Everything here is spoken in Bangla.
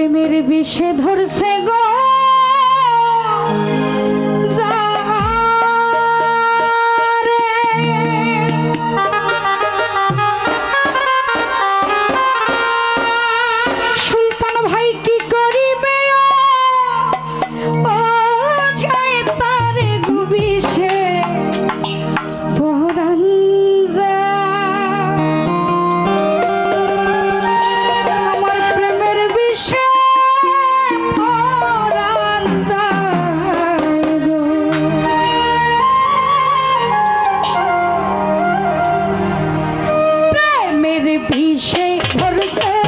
প্রেমের বিষে ধরছে গো। প্রেমের বিষে ধরছে